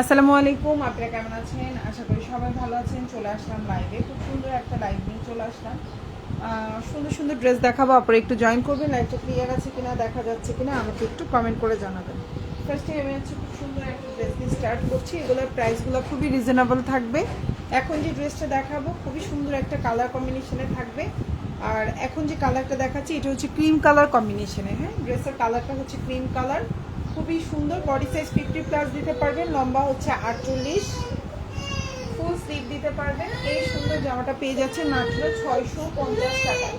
আসসালামু আলাইকুম, আপনারা কেমন আছেন? আশা করি সবাই ভালো আছেন। চলে আসলাম লাইভে খুব সুন্দর একটা লাইভ নিয়ে চলে আসলাম। সুন্দর সুন্দর ড্রেস দেখাবো। আপনারা একটু জয়েন করবেন। লাইভটা ক্লিয়ার আছে কিনা, দেখা যাচ্ছে কিনা, আমাকে একটু কমেন্ট করে জানাবেন। ফার্স্টে আমি হচ্ছে খুব সুন্দর একটা ড্রেস দিয়ে স্টার্ট করছি। এগুলোর প্রাইসগুলো খুবই রিজনেবল থাকবে। এখন যে ড্রেসটা দেখাবো, খুবই সুন্দর একটা কালার কম্বিনেশনে থাকবে। আর এখন যে কালারটা দেখাচ্ছি, এটা হচ্ছে ক্রিম কালার কম্বিনেশনে হ্যাঁ ড্রেসের কালারটা হচ্ছে ক্রিম কালার খুবই সুন্দর বডি সাইজ ফিফটি প্লাস দিতে পারবেন, লম্বা হচ্ছে আটচল্লিশ। ফুল স্লিপ দিতে পারবেন, এই সুন্দর জামাটা পেয়ে যাচ্ছে মাত্র ছয়শো পঞ্চাশ টাকায়।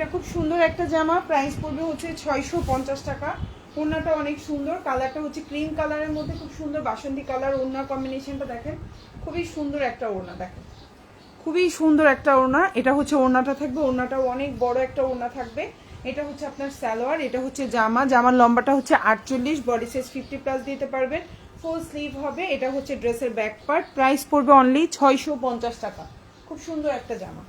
এটা খুব সুন্দর একটা জামা। প্রাইস পড়বে হচ্ছে ছয়শো পঞ্চাশ টাকা। ওড়নাটা অনেক সুন্দর। কালারটা হচ্ছে ক্রিম কালারের মধ্যে খুব সুন্দর। বাসন্তী কালার ওড়না কম্বিনেশনটা দেখেন। খুবই সুন্দর একটা ওড়না দেখেন। খুবই সুন্দর একটা ওড়না। এটা হচ্ছে ওড়নাটা থাকবে। ওড়নাটাও অনেক বড় একটা ওড়না থাকবে। এটা হচ্ছে আপনার সালোয়ার। এটা হচ্ছে জামা। জামার লম্বাটা হচ্ছে আটচল্লিশ। বডি সাইজ ফিফটি প্লাস দিতে পারবেন। ফুল স্লিভ হবে। এটা হচ্ছে ড্রেসের ব্যাক পার্ট প্রাইস পড়বে অনলি ছয়শো পঞ্চাশ টাকা। খুব সুন্দর একটা জামা।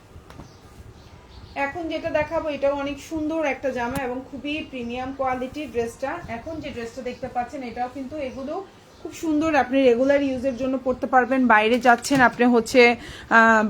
এখন যেটা দেখাবো, এটাও অনেক সুন্দর একটা জামা এবং খুবই প্রিমিয়াম কোয়ালিটির ড্রেসটা। এখন যে ড্রেসটা দেখতে পাচ্ছেন, এটাও কিন্তু এগুলো খুব সুন্দর আপনি রেগুলার ইউজের জন্য পড়তে পারবেন। বাইরে যাচ্ছেন, আপনি হচ্ছে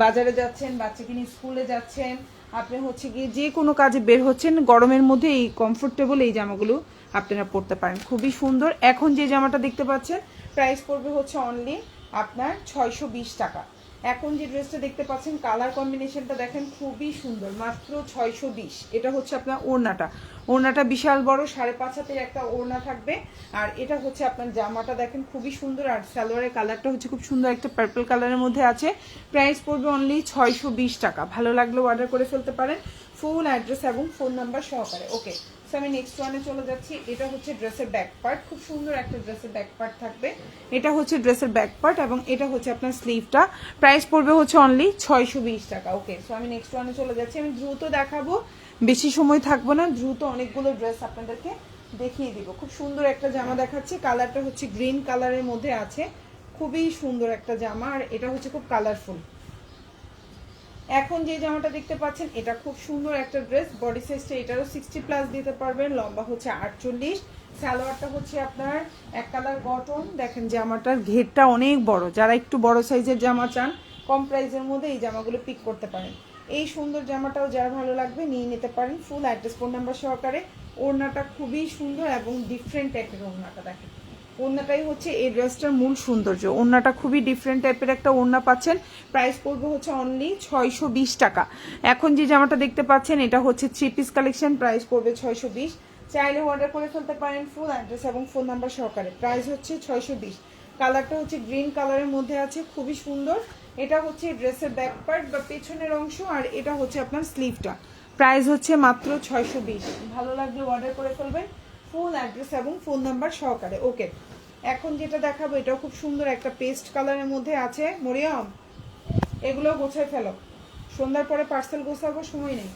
বাজারে যাচ্ছেন বাচ্চাকে নিয়ে স্কুলে যাচ্ছেন, আপনি হচ্ছে গিয়ে যে কোনো কাজে বের হচ্ছেন, গরমের মধ্যে এই কমফোর্টেবল এই জামাগুলো আপনারা পরতে পারেন। খুবই সুন্দর। এখন যে জামাটা দেখতে পাচ্ছেন প্রাইস পড়বে হচ্ছে অনলি আপনার ছয়শো বিশ টাকা। এখন যে ড্রেসটা দেখতে পাচ্ছেন কালার কম্বিনেশনটা দেখেন খুবই সুন্দর, মাত্র ছয়শো বিশ। এটা হচ্ছে আপনার ওড়নাটা। ওড়নাটা বিশাল বড়, সাড়ে পাঁচ হাতের একটা ওড়না থাকবে। আর এটা হচ্ছে আপনার জামাটা দেখেন খুবই সুন্দর, আর সালোয়ারের কালারটা হচ্ছে খুব সুন্দর, একটা পার্পল কালারের মধ্যে আছে। প্রাইস পড়বে অনলি ছয়শো বিশ টাকা। ভালো লাগলে অর্ডার করে ফেলতে পারেন। ফুল অ্যাড্রেস এবং ফোন নাম্বার সহকারে। ওকে সো আমি নেক্সট ওয়ানে চলে যাচ্ছি। এটা হচ্ছে ড্রেসের ব্যাক পার্ট খুব সুন্দর একটা ড্রেসের ব্যাক পার্ট থাকবে। এটা হচ্ছে ড্রেসের ব্যাক পার্ট এবং এটা হচ্ছে আপনার স্লিভটা প্রাইস পড়বে হচ্ছে অনলি ছয়শো বিশ টাকা। ওকে সো আমি নেক্সট ওয়ানে চলে যাচ্ছি। আমি দ্রুত দেখাবো। বেশি সময় থাকব না। দ্রুত অনেকগুলো ড্রেস আপনাদেরকে দেখিয়ে দিব। খুব সুন্দর একটা জামা দেখাচ্ছি। কালারটা হচ্ছে গ্রিন কালারের মধ্যে আছে। খুবই সুন্দর একটা জামা। আর এটা হচ্ছে খুব কালারফুল এখন যে জামাটা দেখতে পাচ্ছেন, এটা খুব সুন্দর একটা ড্রেস বডি সাইজটা এটারও সিক্সটি প্লাস দিতে পারবেন, লম্বা হচ্ছে আটচল্লিশ, সালোয়ারটা হচ্ছে আপনার এক কালার কটন দেখেন জামাটার ঘেরটা অনেক বড়, যারা একটু বড় সাইজের জামা চান, কম প্রাইসের মধ্যে এই জামাগুলো পিক করতে পারেন। এই সুন্দর জামাটাও যারা ভালো লাগবে নিয়ে নিতে পারেন ফুল অ্যাড্রেস ফোন নাম্বার সহকারে। ওড়নাটা খুবই সুন্দর এবং ডিফারেন্ট টাইপের ওড়নাটা দেখেন। ওড়নাটাই হচ্ছে এই ড্রেসটার মূল সৌন্দর্য। ওড়নাটা খুবই ডিফারেন্ট টাইপের একটা ওড়না পাচ্ছেন। প্রাইস পড়বে হচ্ছে অনলি ছয়শো বিশ টাকা। এখন যে জামাটা দেখতে পাচ্ছেন, এটা হচ্ছে থ্রি পিস কালেকশন প্রাইস পড়বে ছয়শো বিশ। চাইলে অর্ডার করে ফেলতে পারেন ফুল অ্যাড্রেস এবং ফোন নাম্বার সহকারে। প্রাইস হচ্ছে ছয়শো বিশ। কালারটা হচ্ছে গ্রিন কালারের মধ্যে আছে, খুবই সুন্দর। এটা হচ্ছে ড্রেসের ব্যাক পার্ট বা পেছনের অংশ আর এটা হচ্ছে আপনার স্লিভটা প্রাইস হচ্ছে মাত্র ছয়শো বিশ। ভালো লাগলে অর্ডার করে ফেলবেন। ফুল অ্যাড্রেস এবং ফোন নাম্বার সহকারে। ওকে এখন যেটা দেখাবো, এটাও খুব সুন্দর একটা পেস্ট কালারের মধ্যে আছে। মরিয়ম এগুলো গোছায় ফেলো। সন্ধ্যার পরে পার্সেল গোছাবো, সময় নেই।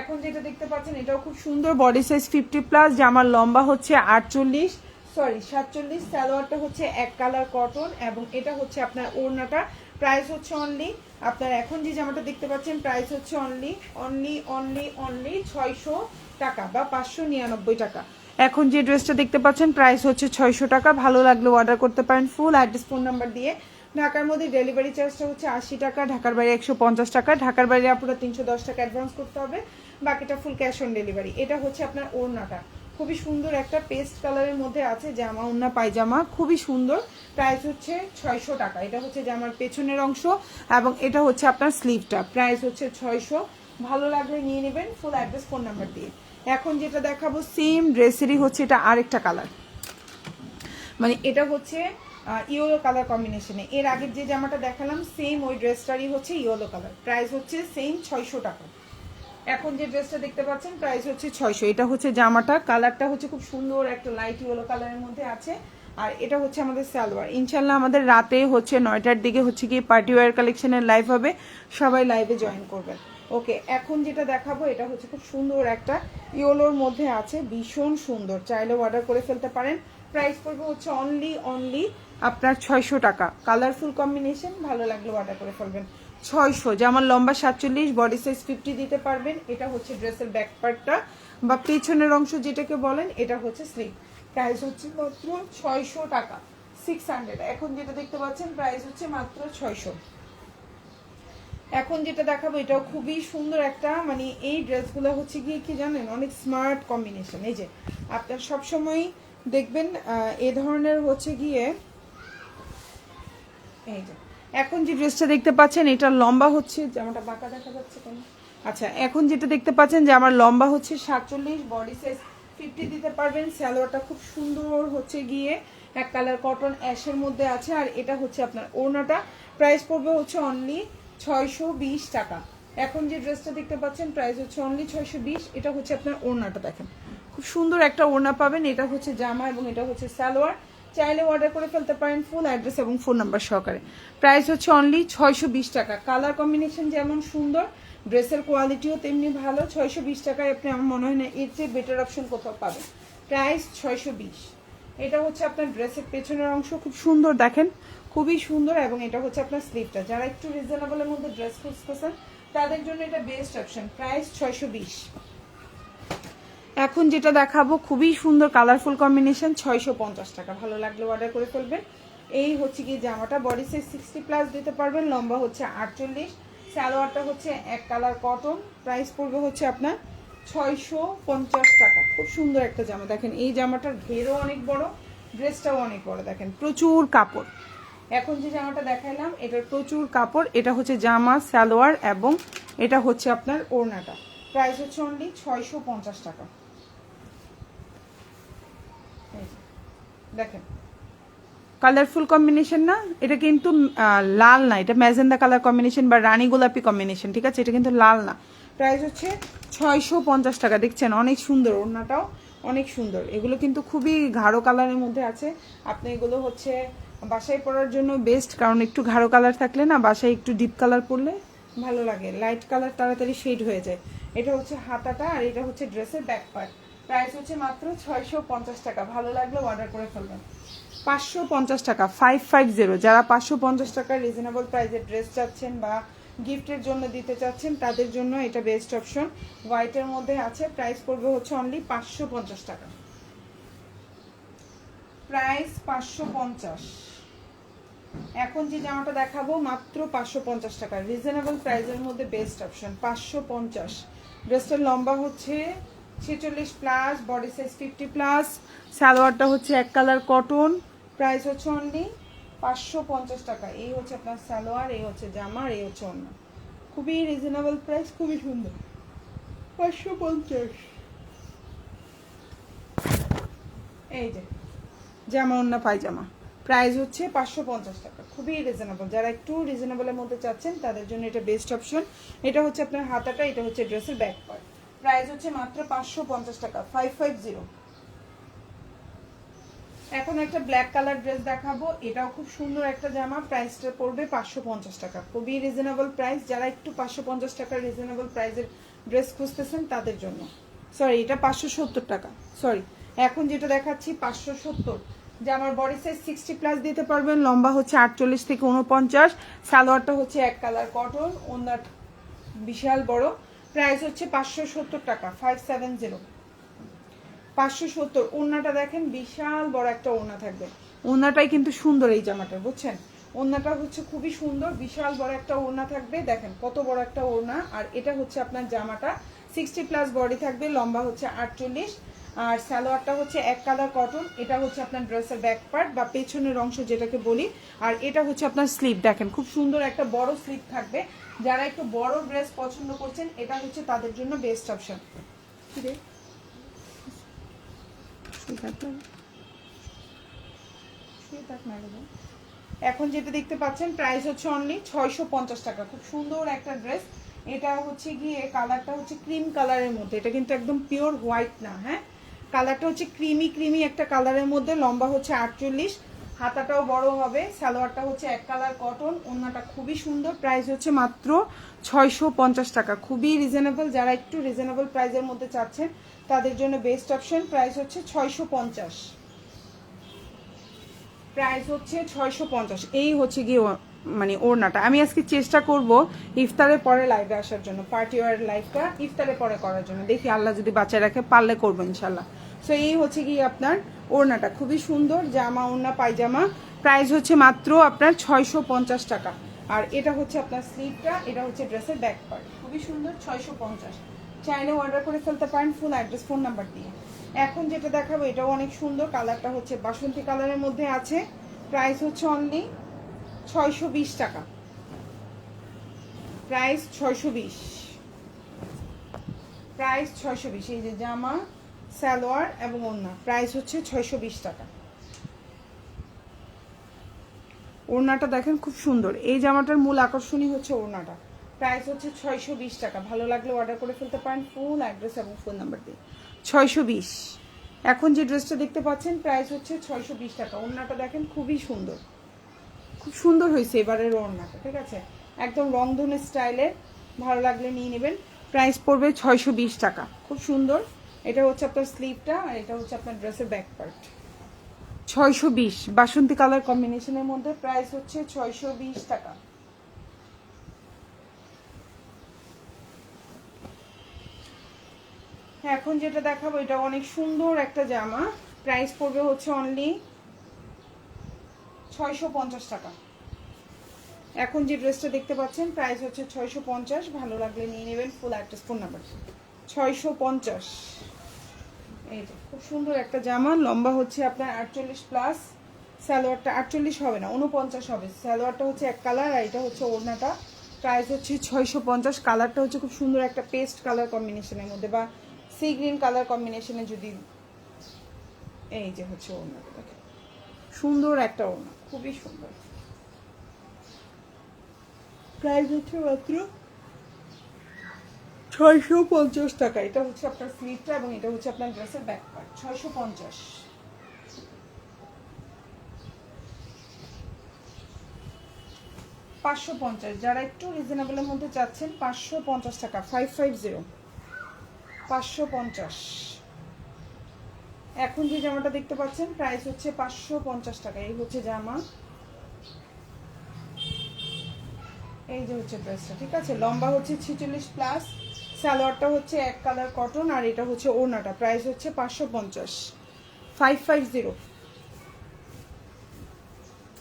এখন যেটা দেখতে পাচ্ছেন, এটাও খুব সুন্দর বডি সাইজ ফিফটি প্লাস জামার লম্বা হচ্ছে আটচল্লিশ সরি সাতচল্লিশ, সালোয়ারটা হচ্ছে এক কালার কটন এবং এটা হচ্ছে আপনার ওড়নাটা। প্রাইস হচ্ছে অনলি আপনার এখন যে জামাটা দেখতে পাচ্ছেন প্রাইস হচ্ছে অনলি অনলি অনলি অনলি ছয়শো টাকা বা পাঁচশো নিরানব্বই টাকা। এখন যে ড্রেসটা দেখতে পাচ্ছেন প্রাইস হচ্ছে ছয়শো টাকা। ভালো লাগলে অর্ডার করতে পারেন ফুল অ্যাড্রেস ফোন নাম্বার দিয়ে। ঢাকার মধ্যে ডেলিভারি চার্জটা হচ্ছে আশি টাকা, ঢাকার বাইরে একশো পঞ্চাশ টাকা। ঢাকার বাইরে আপনারা তিনশো দশ টাকা অ্যাডভান্স করতে হবে। বাকিটা ফুল ক্যাশ অন ডেলিভারি এটা হচ্ছে আপনার ওড়নাটা। খুবই সুন্দর একটা পেস্ট কালারের মধ্যে আছে জামা, ওড়না, পায়জামা। খুবই সুন্দর। প্রাইস হচ্ছে ছয়শো টাকা। এটা হচ্ছে জামার পেছনের অংশ এবং এটা হচ্ছে আপনার স্লিভটা প্রাইস হচ্ছে ছয়শো। ভালো লাগলে নিয়ে নেবেন ফুল অ্যাড্রেস ফোন নাম্বার দিয়ে। এখন যেটা দেখাবো সেম ড্রেসেরই হচ্ছে এটা আরেকটা কালার মানে এটা হচ্ছে ইয়েলো কালার কম্বিনেশনে এর আগের যে জামাটা দেখালাম সেম ওই ড্রেসটারই হচ্ছে ইয়েলো কালার প্রাইস হচ্ছে সেম ছয়শো টাকা। এখন যে ড্রেসটা দেখতে পাচ্ছেন প্রাইস হচ্ছে ছয়শো। এটা হচ্ছে জামাটা কালারটা হচ্ছে খুব সুন্দর, একটা লাইট ইয়েলো কালারের মধ্যে আছে। আর এটা হচ্ছে আমাদের সালোয়ার। ইনশাল্লাহ আমাদের রাতে হচ্ছে নয়টার দিকে হচ্ছে কি পার্টি ওয়্যার কালেকশনের লাইভ হবে। সবাই লাইভে জয়েন করবেন। ওকে, এখন যেটা দেখাবো এটা হচ্ছে খুব সুন্দর একটা ইয়োলোর মধ্যে আছে, ভীষণ সুন্দর। চাইলে অর্ডার করে ফেলতে পারেন। প্রাইস পড়বে হচ্ছে অনলি অনলি আপনার ছয়শো টাকা। কালারফুল কম্বিনেশন ভালো লাগলে অর্ডার করে ফেলবেন। ছয়শো যেমন লম্বা সাতচল্লিশ বডি সাইজ ফিফটি দিতে পারবেন। এটা হচ্ছে ড্রেসের ব্যাক পার্টটা বা পেছনের অংশ যেটাকে বলেন, এটা হচ্ছে স্লিপ প্রাইস হচ্ছে মাত্র ছয়শো টাকা। সিক্স হান্ড্রেড এখন যেটা দেখতে পাচ্ছেন প্রাইস হচ্ছে মাত্র ছয়শো। এখন যেটা দেখাবো, এটাও খুবই সুন্দর একটা মানে এই ড্রেসগুলো হচ্ছে গিয়ে কি জানেন, অনেক স্মার্ট কম্বিনেশন এই যে, আপনার সবসময় দেখবেন এ ধরনের হচ্ছে গিয়ে, এই যে, এখন যে ড্রেসটা দেখতে পাচ্ছেন, এটা লম্বা হচ্ছে জামাটা বাঁকা দেখা যাচ্ছে কেন? আচ্ছা এখন যেটা দেখতে পাচ্ছেন, যে আমার লম্বা হচ্ছে সাতচল্লিশ বডি সাইজ ফিফটি দিতে পারবেন। স্যালোয়ারটা খুব সুন্দর হচ্ছে গিয়ে, এক কালার কটন অ্যাশের মধ্যে আছে, আর এটা হচ্ছে আপনার ওড়নাটা। প্রাইস পড়বে হচ্ছে অনলি ছয়শো বিশ টাকা। এখন যে ড্রেসটা দেখতে পাচ্ছেন প্রাইস হচ্ছে অনলি ছয়শো বিশ, এটা হচ্ছে আপনার ওড়নাটা দেখেন। খুব সুন্দর একটা ওড়না পাবেন, এটা হচ্ছে জামা এবং এটা হচ্ছে সালোয়ার। চাইলে অর্ডার করে ফেলতে পারেন ফুল অ্যাড্রেস এবং ফোন নাম্বার সহকারে। প্রাইস হচ্ছে অনলি ছয়শো বিশ টাকা। কালার কম্বিনেশন যেমন সুন্দর ড্রেসের কোয়ালিটিও তেমনি ভালো। ছয়শো বিশ টাকায় আপনি, আমার মনে হয় না, এর চেয়ে বেটার অপশন কোথাও পাবেন। প্রাইস ছয়শো বিশ। এটা হচ্ছে আপনার ড্রেসের পেছনের অংশ, খুব সুন্দর দেখেন। খুবই সুন্দর এবং এটা হচ্ছে আপনার স্লিপটা যারা একটু রিজনেবলের মধ্যে ড্রেস খুঁজতেছেন, তাদের জন্য এটা বেস্ট অপশন প্রাইস ছয়শো বিশ। এখন যেটা দেখাবো, খুবই সুন্দর কালারফুল কম্বিনেশন ছয়শো পঞ্চাশ টাকা। ভালো লাগলে অর্ডার করে ফেলবেন। এই হচ্ছে কি জামাটা বডি সাইজ সিক্সটি প্লাস দিতে পারবেন, লম্বা হচ্ছে আটচল্লিশ। সালোয়ারটা হচ্ছে এক কালার কটন প্রাইস পড়বে হচ্ছে আপনার ছয়শো পঞ্চাশ টাকা। খুব সুন্দর একটা জামা। দেখেন, এই জামাটার ঘেরও অনেক বড় ড্রেসটাও অনেক বড়। দেখেন, প্রচুর কাপড়। এখন যে জামাটা দেখাইলাম এটার প্রচুর কাপড়, এটা হচ্ছে জামা, সালোয়ার এবং এটা হচ্ছে আপনার ওড়নাটা। প্রাইস হচ্ছে অনলি ছয়শো পঞ্চাশ টাকা। দেখেন। কালারফুল কম্বিনেশন না, এটা কিন্তু লাল না, এটা ম্যাজেন্ডা কালার কম্বিনেশন বা রানী গোলাপি কম্বিনেশন ঠিক আছে? এটা কিন্তু লাল না। প্রাইস হচ্ছে ছয়শো পঞ্চাশ টাকা, দেখছেন? অনেক সুন্দর ওড়নাটাও, অনেক সুন্দর। এগুলো কিন্তু খুবই গাঢ় কালারের মধ্যে আছে। আপনি এগুলো হচ্ছে বাসায় পরার জন্য বেস্ট কারণ একটু গাঢ় কালার থাকলে না বাসায় একটু ডিপ কালার পরলে ভালো লাগে। লাইট কালার তাড়াতাড়ি শেড হয়ে যায়। এটা হচ্ছে হাতাটা আর এটা হচ্ছে ড্রেসের ব্যাক পার্ট প্রাইস হচ্ছে মাত্র ছয়শো পঞ্চাশ টাকা। ভালো লাগলে অর্ডার করে ফেলবেন। পাঁচশো পঞ্চাশ টাকা ফাইভ ফাইভ জিরো যারা পাঁচশো পঞ্চাশ টাকার রিজনেবল প্রাইসের ড্রেস চাচ্ছেন বা গিফটের জন্য দিতে চাচ্ছেন, তাদের জন্য এটা বেস্ট অপশন হোয়াইটের মধ্যে আছে প্রাইস পড়বে হচ্ছে অনলি পাঁচশো পঞ্চাশ টাকা। প্রাইস পাঁচশো পঞ্চাশ। এখন যে জামাটা দেখাবো, মাত্র পাঁচশো পঞ্চাশ টাকা। রিজনেবল প্রাইসের মধ্যে বেস্ট অপশন পাঁচশো পঞ্চাশ। ড্রেসটার লম্বা হচ্ছে ছেচল্লিশ plus body size fifty plus সালোয়ারটা হচ্ছে এক কালার কটন প্রাইস হচ্ছে অনলি পাঁচশো পঞ্চাশ টাকা। এই হচ্ছে আপনার সালোয়ার, এই হচ্ছে জামা, আর এই হচ্ছে অন্য খুবই রিজনেবল প্রাইস খুবই সুন্দর। পাঁচশো পঞ্চাশ। এই যে, জামা অন্য পায়জামা। প্রাইস হচ্ছে পাঁচশো পঞ্চাশ টাকা। খুবই রিজনেবল যারা একটু রিজনেবলের মধ্যে চাচ্ছেন, তাদের জন্য এটা বেস্ট অপশন এটা হচ্ছে আপনার হাতাটা, এটা হচ্ছে ড্রেসের ব্যাক পার্ট প্রাইস হচ্ছে মাত্র পাঁচশো পঞ্চাশ টাকা ফাইভ ফাইভ জিরো এখন একটা ব্ল্যাক কালার ড্রেস দেখাবো। এটাও খুব সুন্দর একটা জামা। প্রাইসটা পড়বে পাঁচশো পঞ্চাশ টাকা। খুবই রিজনেবল প্রাইস যারা একটু পাঁচশো পঞ্চাশ টাকার রিজনেবল প্রাইসের ড্রেস খুঁজতেছেন, তাদের জন্য। সরি এটা পাঁচশো সত্তর টাকা। সরি এখন যেটা দেখাচ্ছি, পাঁচশো সত্তর। যে আমার বডি সাইজ সিক্সটি প্লাস দিতে পারবেন, লম্বা হচ্ছে আটচল্লিশ থেকে উনপঞ্চাশ সালোয়ারটা হচ্ছে এক কালার কটন ওনার বিশাল বড় প্রাইস হচ্ছে পাঁচশো সত্তর টাকা ফাইভ সেভেন জিরো পাঁচশো সত্তর, ওড়নাটা দেখেন বিশাল বড় একটা ওড়না থাকবে। ওড়নাটাই কিন্তু সুন্দর এই জামাটা, বুঝছেন? ওড়নাটা হচ্ছে খুবই সুন্দর, বিশাল বড় একটা ওড়না থাকবে, দেখেন কত বড় একটা ওড়না। আর এটা হচ্ছে আপনার জামাটা সিক্সটি প্লাস বডি থাকবে, লম্বা হচ্ছে আটচল্লিশ আর সালোয়ারটা হচ্ছে এক কালার কটন। এটা হচ্ছে আপনার ড্রেসের ব্যাক পার্ট বা পেছনের অংশ যেটাকে বলি। আর এটা হচ্ছে আপনার স্লিপ দেখেন খুব সুন্দর একটা বড় স্লিপ থাকবে। যারা একটু বড় ড্রেস পছন্দ করছেন, এটা হচ্ছে তাদের জন্য বেস্ট অপশন এখন যেটা দেখতে পাচ্ছেন প্রাইস হচ্ছে অনলি ছয়শো পঞ্চাশ টাকা। খুব সুন্দর একটা ড্রেস এটা হচ্ছে গিয়ে কালারটা হচ্ছে ক্রিম কালারের মধ্যে। এটা কিন্তু একদম পিওর হোয়াইট না হ্যাঁ? কালারটা হচ্ছে ক্রিমি ক্রিমি একটা কালারের মধ্যে, লম্বা হচ্ছে আটচল্লিশ, হাতাটাও বড় হবে, সালোয়ারটা হচ্ছে এক কালার কটন, ওড়নাটা খুবই সুন্দর প্রাইস হচ্ছে মাত্র ছয়শো পঞ্চাশ টাকা। খুবই রিজনেবল যারা একটু রিজনেবল প্রাইসের মধ্যে চাচ্ছেন, তাদের জন্য বেস্ট অপশন প্রাইস হচ্ছে ছয়শো পঞ্চাশ। প্রাইস হচ্ছে ছয়শো পঞ্চাশ, এই হচ্ছে গিয়ে মানে ওড়নাটা। আমি আজকে চেষ্টা করব ইফতারের পরে লাইভে আসার জন্য পার্টি ওয়ার লাইভটা ইফতারের পরে করার জন্য। দেখি আল্লাহ যদি বাঁচায় রাখে, পারলে করব ইনশাল্লাহ সো এই হচ্ছে গিয়ে আপনার ওড়নাটা। খুবই সুন্দর জামা, ওড়না, পায়জামা। প্রাইস হচ্ছে মাত্র আপনার ছয়শো পঞ্চাশ টাকা। আর এটা হচ্ছে আপনার স্লিভটা এটা হচ্ছে ড্রেসের ব্যাক পার্ট খুবই সুন্দর, ছয়শো পঞ্চাশ। চাইলে অর্ডার করে ফেলতে পারেন ফুল অ্যাড্রেস ফোন নাম্বার দিয়ে। এখন যেটা দেখাবো, এটাও অনেক সুন্দর। কালারটা হচ্ছে বাসন্তী কালারের মধ্যে আছে। প্রাইস হচ্ছে অনলি ছয়শো বিশ টাকা। প্রাইস ছয়শো বিশ। প্রাইস ছয়শো বিশ, এই যে জামা, সালোয়ার এবং ওড়না। প্রাইস হচ্ছে ছয়শো বিশ টাকা। ওড়নাটা দেখেন খুব সুন্দর। এই জামাটার মূল আকর্ষণই হচ্ছে ওড়নাটা। প্রাইস হচ্ছে ছয়শো বিশ টাকা। ভালো লাগলে অর্ডার করে ফেলতে পারেন ফুল অ্যাড্রেস এবং ফোন নাম্বার দিয়ে। ছয়শো বিশ। এখন যে ড্রেসটা দেখতে পাচ্ছেন প্রাইস হচ্ছে ছয়শো বিশ টাকা। ওড়নাটা দেখেন খুবই সুন্দর। খুব সুন্দর হয়েছে এবারের ওড়নাটা ঠিক আছে? একদম রংধনের স্টাইলের ভালো লাগলে নিয়ে নেবেন। প্রাইস পড়বে ছয়শো বিশ টাকা। খুব সুন্দর। এটা হচ্ছে আপনার স্লিভটা আর এটা হচ্ছে আপনার ড্রেসের ব্যাক পার্ট ছয়শো বিশ বাসন্তী কালার কম্বিনেশনের মধ্যে প্রাইস হচ্ছে ছয়শো বিশ টাকা। হ্যাঁ, এখন যেটা দেখাবো এটা অনেক সুন্দর একটা জামা। প্রাইস পড়বে হচ্ছে অনলি ছয়শো পঞ্চাশ টাকা। এখন যে ড্রেসটা দেখতে পাচ্ছেন প্রাইস হচ্ছে ছয়শো পঞ্চাশ, ভালো লাগলে নিয়ে নেবেন ফুল অ্যাড্রেস ফোন নাম্বার ছয়শো পঞ্চাশ। এই যে, খুব সুন্দর একটা জামা, লম্বা হচ্ছে আপনার আটচল্লিশ প্লাস সালোয়ারটা আটচল্লিশ হবে না উনপঞ্চাশ হবে। সালোয়ারটা হচ্ছে এক কালার আর এটা হচ্ছে ওড়নাটা। প্রাইস হচ্ছে ছয়শো পঞ্চাশ কালারটা হচ্ছে খুব সুন্দর একটা পেস্ট কালার কম্বিনেশনের মধ্যে, বা সি গ্রিন কালার কম্বিনেশনে যদি এই যে হচ্ছে ওড়নাটা সুন্দর একটা ওড়না। খুবই সুন্দর। প্রাইস হচ্ছে মাত্র ছয়শো পঞ্চাশ টাকা। এটা হচ্ছে আপনার স্লিভটা এবং এটা হচ্ছে আপনার ড্রেসের ব্যাক পার্ট ছয়শো পঞ্চাশ। পাঁচশো পঞ্চাশ। যারা একটু রিজনেবলের মধ্যে চাচ্ছেন, পাঁচশো পঞ্চাশ টাকা ফাইভ ফাইভ জিরো পাঁচশো পঞ্চাশ। এখন যে জামাটা দেখতে পাচ্ছেন প্রাইস হচ্ছে পাঁচশো পঞ্চাশ টাকা। এই হচ্ছে জামা। এই যে হচ্ছে ড্রেসটা ঠিক আছে? লম্বা হচ্ছে ছিচল্লিশ প্লাস সালোয়ারটা হচ্ছে এক কালার কটন আর এটা হচ্ছে ওড়নাটা। প্রাইস হচ্ছে পাঁচশো পঞ্চাশ। ফাইভ ফাইভ জিরো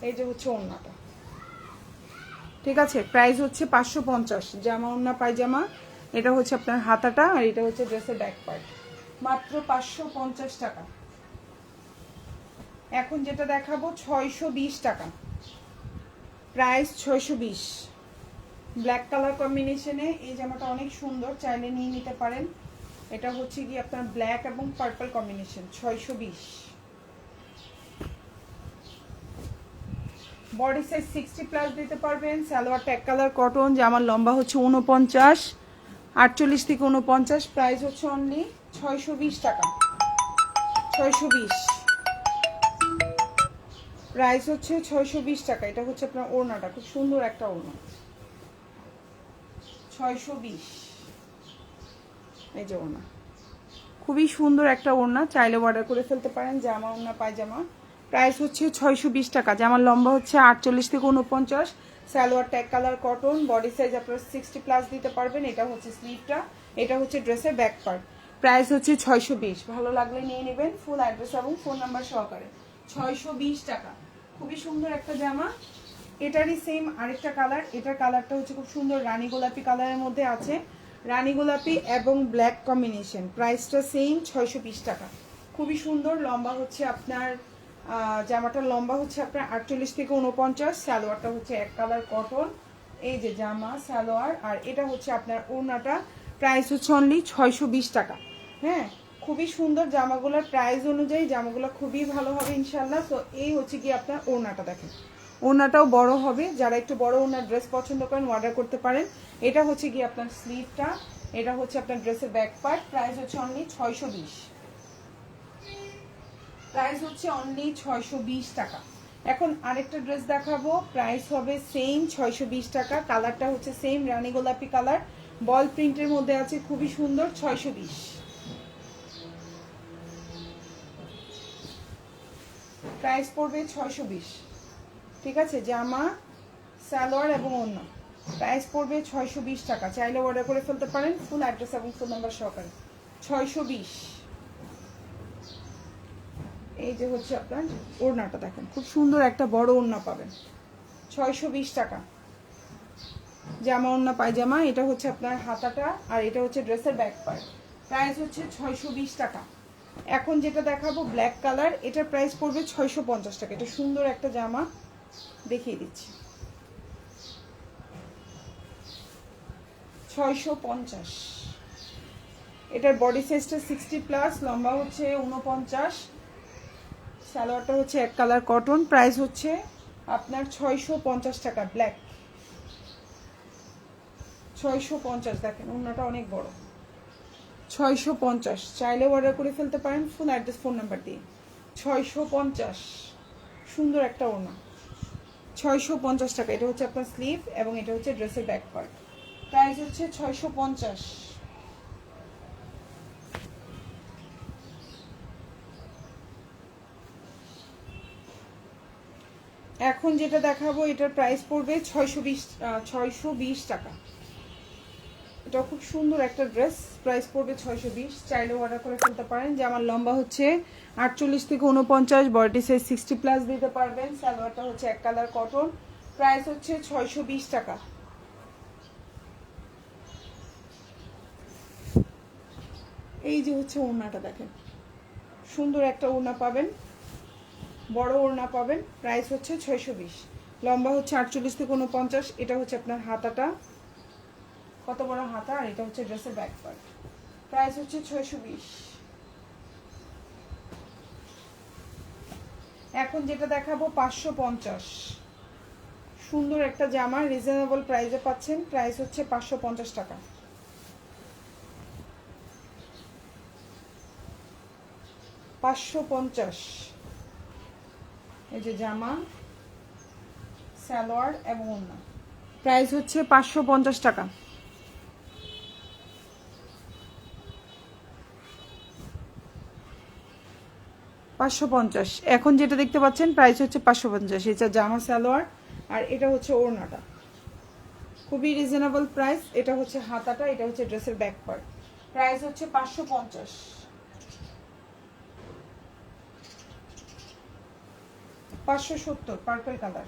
এই যে হচ্ছে ওড়নাটা। ঠিক আছে? প্রাইস হচ্ছে পাঁচশো পঞ্চাশ। জামা, ওড়না, পায়জামা। এটা হচ্ছে আপনার হাতাটা, আর এটা হচ্ছে ড্রেসের ব্যাক পার্ট মাত্র পাঁচশো পঞ্চাশ টাকা। এখন যেটা দেখাবো, ছয়শো বিশ টাকা। প্রাইস ছয়শো বিশ। ব্ল্যাক কালার কম্বিনেশনে এই জামাটা অনেক সুন্দর, চাইলে নিয়ে নিতে পারেন। এটা হচ্ছে কি আপনার ব্ল্যাক এবং পার্পল কম্বিনেশন, ছয়শো বিশ। বডি সাইজ সিক্সটি প্লাস দিতে পারবেন সালোয়ারটা এক কালার কটন, জামার লম্বা হচ্ছে উনপঞ্চাশ আটচল্লিশ থেকে উনপঞ্চাশ প্রাইস হচ্ছে অনলি ছয়শো বিশ টাকা। ছয়শো বিশ। প্রাইস হচ্ছে ছয়শো বিশ টাকা। এটা হচ্ছে আপনার ওড়নাটা। খুব সুন্দর একটা ওড়না। ছয়শো বিশ। এই যে ওড়না। খুবই সুন্দর একটা ওড়না। চাইলে অর্ডার করে ফেলতে পারেন। জামা, ওড়না, পায়জামা। প্রাইস হচ্ছে ছয়শো বিশ টাকা। জামার লম্বা হচ্ছে আটচল্লিশ থেকে উনপঞ্চাশ salwar tag colour cotton body size আপনার সিক্সটি প্লাস দিতে পারবেন। এটা হচ্ছে স্লিভটা এটা হচ্ছে ড্রেসের ব্যাক পার্ট প্রাইস হচ্ছে ছয়শো বিশ। ভালো লাগলে নিয়ে নেবেন ফুল অ্যাড্রেস এবং ফোন নাম্বার সহকারে। ছয়শো বিশ টাকা। খুবই সুন্দর একটা জামা। এটারই সেম আরেকটা কালার এটার কালারটা হচ্ছে খুব সুন্দর রানী গোলাপি কালারের মধ্যে আছে। রানী গোলাপি এবং ব্ল্যাক কম্বিনেশন প্রাইসটা সেম ছয়শো বিশ টাকা। খুবই সুন্দর। লম্বা হচ্ছে আপনার জামাটার লম্বা হচ্ছে আপনার আটচল্লিশ থেকে উনপঞ্চাশ সালোয়ারটা হচ্ছে এক কালার কটন এই যে জামা, সালোয়ার। আর এটা হচ্ছে আপনার ওড়নাটা প্রাইস হচ্ছে অনলি ছয়শো বিশ টাকা। হ্যাঁ খুবই সুন্দর জামাগুলোর প্রাইস অনুযায়ী জামাগুলো খুবই ভালো হবে ইনশাল্লাহ তো এই হচ্ছে কি আপনার ওড়নাটা দেখেন। ওড়নাটাও বড় হবে। যারা একটু বড় ওড়নার ড্রেস পছন্দ করেন অর্ডার করতে পারেন। এটা হচ্ছে কি আপনার স্লিভটা এটা হচ্ছে আপনার ড্রেসের ব্যাক পার্ট প্রাইস হচ্ছে অনলি ছয়শো বিশ। প্রাইস হচ্ছে অনলি ছয়শো বিশ টাকা। এখন আরেকটা ড্রেস দেখাবো। প্রাইস হবে সেম ছয়শো বিশ টাকা। কালারটা হচ্ছে সেম রানী গোলাপি কালার বল প্রিন্টের মধ্যে আছে খুবই সুন্দর ছয়শো বিশ। প্রাইস পড়বে ছয়শো বিশ। ঠিক আছে? জামা, সালোয়ার এবং অন্য প্রাইস পড়বে ছয়শো বিশ টাকা। চাইলে অর্ডার করে ফেলতে পারেন। ফুল অ্যাড্রেস এবং ফোন নাম্বার সহকারে। ছয়শো বিশ। এই যে হচ্ছে আপনার ওড়নাটা দেখেন। খুব সুন্দর একটা বড় ওড়না পাবেন। ছয়শো বিশ টাকা। জামা ওড়না, পায়জামা, এটা হচ্ছে আপনার হাতাটা, আর এটা হচ্ছে ড্রেসের ব্যাক পার্ট প্রাইস হচ্ছে ছয়শো বিশ টাকা। এখন যেটা দেখাবো ব্ল্যাক কালার এটার প্রাইস পড়বে ছয়শো পঞ্চাশ টাকা। এটা সুন্দর একটা জামা, দেখিয়ে দিচ্ছি। ছয়শো পঞ্চাশ। এটার বডি সাইজটা সিক্সটি প্লাস লম্বা হচ্ছে উনপঞ্চাশ সালোয়ারটা হচ্ছে এক কালার কটন প্রাইস হচ্ছে আপনার ছয়শো পঞ্চাশ টাকা ব্ল্যাক ছয়শো পঞ্চাশ, দেখেন ওনাটা অনেক বড়। ছয়শো পঞ্চাশ, চাইলে অর্ডার করে ফেলতে পারেন ফোন অ্যাড্রেস ফোন নাম্বার দিয়ে। ছয়শো পঞ্চাশ, সুন্দর একটা ওনা ছয়শো পঞ্চাশ টাকা, এটা হচ্ছে আপনার স্লিভ এবং এটা হচ্ছে ড্রেসের ব্যাক পার্ট প্রাইস হচ্ছে ছয়শো পঞ্চাশ। এখন যেটা দেখাবো, এটার প্রাইস পড়বে ছয়শো বিশ ছয়শো বিশ টাকা। এটা খুব সুন্দর একটা ড্রেস প্রাইস পড়বে ছয়শো বিশ। চাইলে অর্ডার করে ফেলতে পারেন। যে আমার লম্বা হচ্ছে আটচল্লিশ থেকে উনপঞ্চাশ বডি সাইজ সিক্সটি প্লাস দিতে পারবেন। সালোয়ারটা হচ্ছে এক কালার কটন প্রাইস হচ্ছে ছয়শো বিশ টাকা। এই যে হচ্ছে ওড়নাটা দেখেন। সুন্দর একটা ওড়না পাবেন। বড় ওড়না পাবেন। প্রাইস হচ্ছে ছয়শো বিশ। লম্বা হচ্ছে আটচল্লিশ থেকে উনপঞ্চাশ এটা হচ্ছে আপনার হাতাটা। কত বড় হাতা? আর এটা হচ্ছে ড্রেসের ব্যাক পার্ট প্রাইস হচ্ছে ছয়শো বিশ। এখন যেটা দেখাবো, পাঁচশো পঞ্চাশ। সুন্দর একটা জামা রিজনেবল প্রাইসে পাচ্ছেন। প্রাইস হচ্ছে পাঁচশো পঞ্চাশ টাকা। পাঁচশো পঞ্চাশ। এই যে জামা, সালোয়ার এবং ওড়না। প্রাইস হচ্ছে পাঁচশো পঞ্চাশ টাকা। পাঁচশো পঞ্চাশ। এখন যেটা দেখতে পাচ্ছেন প্রাইস হচ্ছে পাঁচশো পঞ্চাশ। এটা জামা সালোয়ার, আর এটা হচ্ছে ওড়নাটা। খুবই রিজনেবল প্রাইস এটা হচ্ছে হাতাটা, এটা হচ্ছে ড্রেসের ব্যাক পার্ট প্রাইস হচ্ছে পাঁচশো পঞ্চাশ। পাঁচশো সত্তর পার্পল কালার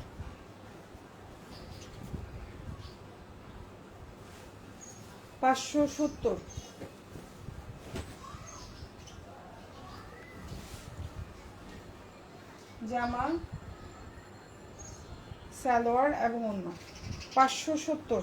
পাঁচশো সত্তর। জামা সালোয়ার এবং অন্য পাঁচশো সত্তর।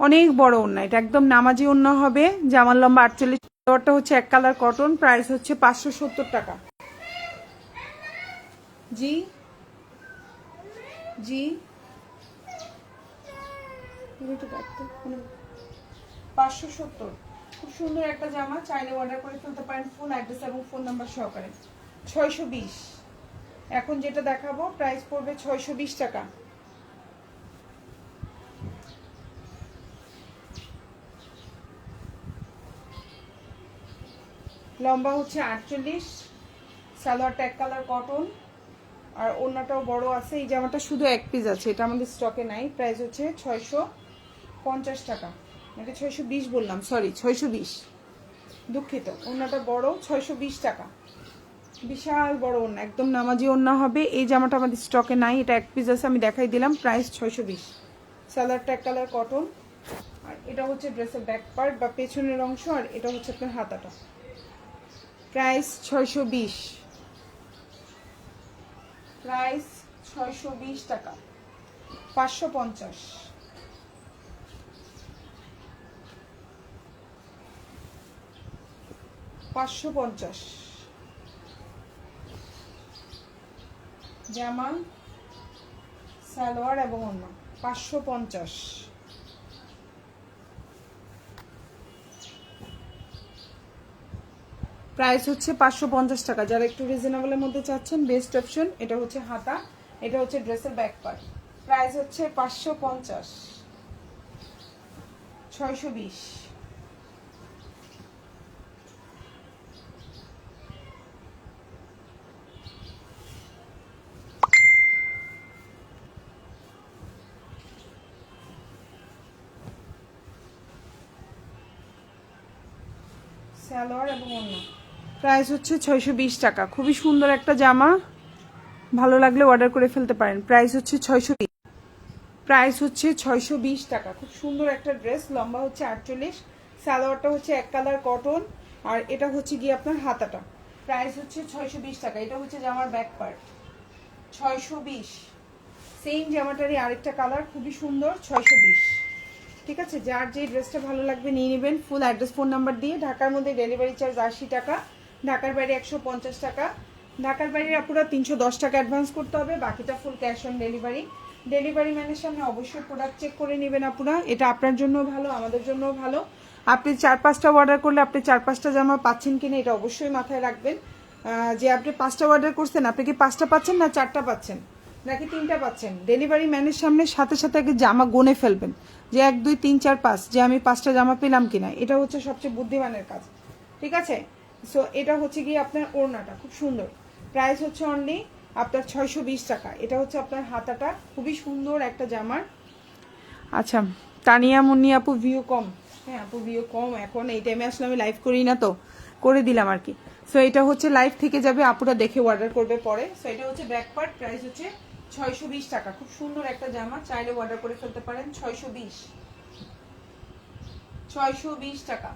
অনেক বড় ওড়না। এটা একদম নামাজি ওড়না হবে। জামার লম্বা আটচল্লিশ সালোয়ারটা হচ্ছে এক কালার কটন। প্রাইস হচ্ছে পাঁচশো সত্তর টাকা। জি। জি। পাঁচশো সত্তর। খুব সুন্দর একটা জামা, চাইলে অর্ডার করে ফেলতে পারেন ফোন অ্যাড্রেস এবং ফোন নাম্বার সহকারে। ছয়শো বিশ। এখন যেটা দেখাবো প্রাইস পড়বে ছয়শো বিশ টাকা। লম্বা হচ্ছে আটচল্লিশ। সালোয়ারটা এক কালার কটন আর ওড়নাটাও বড় আছে। এই জামাটা শুধু এক পিস আছে, এটা আমাদের স্টকে নাই। প্রাইস হচ্ছে ছয়শো পঞ্চাশ টাকা। এটা ছয়শো বিশ বললাম সরি ছয়শো বিশ। দুঃখিত ওড়নাটা বড়, ছয়শো বিশ টাকা। বিশাল বড় ওড়না, একদম নামাজি ওড়না হবে। এই জামাটা আমাদের স্টকে নাই, এটা এক পিস আছে, আমি দেখাই দিলাম প্রাইস ছয়শো বিশ। সালারটা এক কালার কটন আর এটা হচ্ছে ড্রেসের ব্যাক পার্ট বা পেছনের অংশ, আর এটা হচ্ছে আপনার হাতাটা। প্রাইস ছয়শো বিশ। প্রাইস ছয়শো বিশ টাকা, পাঁচশো পঞ্চাশ। পাঁচশো পঞ্চাশ। জামা, সালোয়ার এবং অন্য পাঁচশো পঞ্চাশ। প্রাইস হচ্ছে পাঁচশো পঞ্চাশ টাকা। যারা একটু রিজনেবলের মধ্যে চাচ্ছেন বেস্ট অপশন এটা হচ্ছে হাতা, এটা হচ্ছে ড্রেসের ব্যাক পার্ট প্রাইস হচ্ছে পাঁচশো পঞ্চাশ, ছয়শো বিশ। সালোয়ার এবং অন্য প্রাইস হচ্ছে ছয়শো বিশ টাকা। খুবই সুন্দর একটা জামা। ভালো লাগলে অর্ডার করে ফেলতে পারেন। প্রাইস হচ্ছে ছয়শো প্রাইস হচ্ছে ছয়শো বিশ টাকা। খুব সুন্দর একটা ড্রেস। লম্বা হচ্ছে আটচল্লিশ। সালোয়ারটা হচ্ছে এক কালার কটন। আর এটা হচ্ছে গিয়ে আপনার হাতাটা। প্রাইস হচ্ছে ছয়শো বিশ টাকা। এটা হচ্ছে জামার ব্যাক পার্ট ছয়শো বিশ। সেম জামাটারই আরেকটা কালার। খুবই সুন্দর। ছয়শো বিশ। ঠিক আছে? যার যে ড্রেসটা ভালো লাগবে নিয়ে নেবেন। ফুল অ্যাড্রেস ফোন নাম্বার দিয়ে ঢাকার মধ্যে ডেলিভারি চার্জ আশি টাকা, ঢাকার বাইরে একশো পঞ্চাশ টাকা। ঢাকার বাইরে আপুরা তিনশো দশ টাকা অ্যাডভান্স করতে হবে, বাকিটা full cash on delivery delivery ম্যানের সামনে অবশ্যই প্রোডাক্ট চেক করে নেবেন আপনারা এটা আপনার জন্য ভালো, আমাদের জন্য ভালো। আপনি চার পাঁচটা অর্ডার করলে আপনি চার পাঁচটা জামা পাচ্ছেন কিনা এটা অবশ্যই মাথায় রাখবেন। যে আপনি পাঁচটা অর্ডার করছেন, আপনি কি পাঁচটা পাচ্ছেন না চারটা পাচ্ছেন? নাকি তিনটা পাচ্ছেন? ডেলিভারি ম্যানের সামনে সাথে সাথে আগে জামা গনে ফেলবেন। যে এক, দুই, তিন, চার, পাঁচ, যে আমি পাঁচটা জামা পেলাম কিনা, এটা হচ্ছে সবচেয়ে বুদ্ধিমানের কাজ। ঠিক আছে? সো এটা হচ্ছে গিয়ে আপনার ওড়নাটা, খুব সুন্দর। প্রাইস হচ্ছে অনলি আপনার ছয়শো বিশ টাকা। এটা হচ্ছে আপনার হাতাটা, খুবই সুন্দর একটা জামার। আচ্ছা তানিয়া মুন্নি আপু ভিউ কম। হ্যাঁ আপু ভিউ কম। এখন এই টাইমে আসলে আমি লাইভ করি না তো, করে দিলাম আর কি। সো এটা হচ্ছে লাইভ থেকে যাবে, আপুরা দেখে অর্ডার করবে পরে। সো এটা হচ্ছে ব্যাক পার্ট প্রাইস হচ্ছে ছয়শো বিশ টাকা। খুব সুন্দর একটা জামা, চাইলে অর্ডার করে ফেলতে পারেন। ছয়শো বিশ। ছয়শো বিশ টাকা।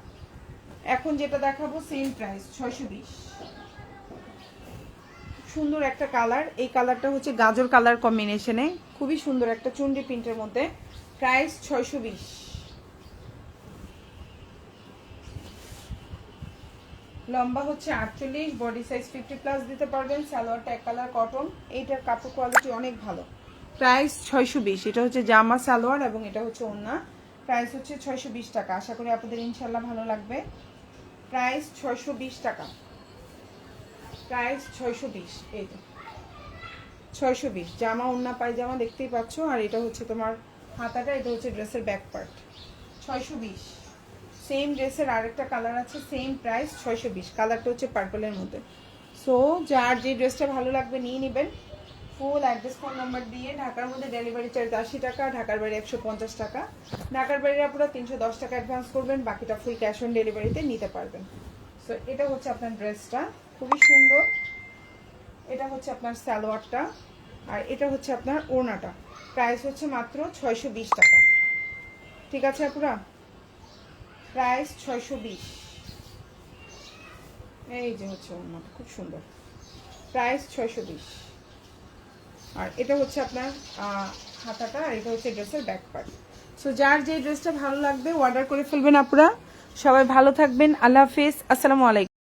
এখন যেটা দেখাবো সেম প্রাইস ছয়শো বিশ। সুন্দর একটা কালার এই কালারটা হচ্ছে গাজর কালার কম্বিনেশনে খুবই সুন্দর একটা চুন্ডি প্রিন্টের মধ্যে। প্রাইস ছয়শো বিশ। লম্বা হচ্ছে আটচল্লিশ বডি সাইজ ফিফটি প্লাস দিতে পারবেন সালোয়ারটা এক কালার কটন এইটার কাপড় কোয়ালিটি অনেক ভালো। প্রাইস ছয়শো বিশ, এটা হচ্ছে জামা, সালোয়ার এবং এটা হচ্ছে ওন্না। প্রাইস হচ্ছে ছয়শো বিশ টাকা। আশা করি আপনাদের ইনশাল্লাহ ভালো লাগবে। প্রাইস ছয়শো বিশ টাকা। প্রাইস ছয়শো বিশ, এই তো। ছয়শো বিশ, জামা, ওন্না, পায়জামা দেখতেই পাচ্ছ। আর এটা হচ্ছে তোমার হাতাটা, এটা হচ্ছে ড্রেসের ব্যাক পার্ট ছয়শো বিশ। সেম ড্রেসের আরেকটা কালার আছে সেম প্রাইস ছয়শো বিশ। কালারটা হচ্ছে পার্পলের মধ্যে। সো যার যে ড্রেসটা ভালো লাগবে নিয়ে নেবেন। ফুল অ্যাড্রেস ফোন নাম্বার দিয়ে ঢাকার মধ্যে ডেলিভারি চার্জ আশি টাকা, ঢাকার বাইরে একশো পঞ্চাশ টাকা। ঢাকার বাইরে আপনারা তিনশো দশ টাকা অ্যাডভান্স করবেন, বাকিটা ফুল ক্যাশ অন ডেলিভারিতে নিতে পারবেন। সো এটা হচ্ছে আপনার ড্রেসটা খুবই সুন্দর। এটা হচ্ছে আপনার সালোয়ারটা। আর এটা হচ্ছে আপনার ওড়নাটা। প্রাইস হচ্ছে মাত্র ছয়শো বিশ টাকা। ঠিক আছে আপুরা? প্রাইস ছয়শো বিশ। এই যে হচ্ছে অন্যটা খুব সুন্দর। প্রাইস ছয়শো বিশ। আর এটা হচ্ছে আপনার হাতাটা, আর এটা হচ্ছে ড্রেসের ব্যাক পার্ট সো যার যে ড্রেসটা ভালো লাগবে অর্ডার করে ফেলবেন আপনারা সবাই ভালো থাকবেন। আল্লাহ হাফিজ। আসসালামু আলাইকুম।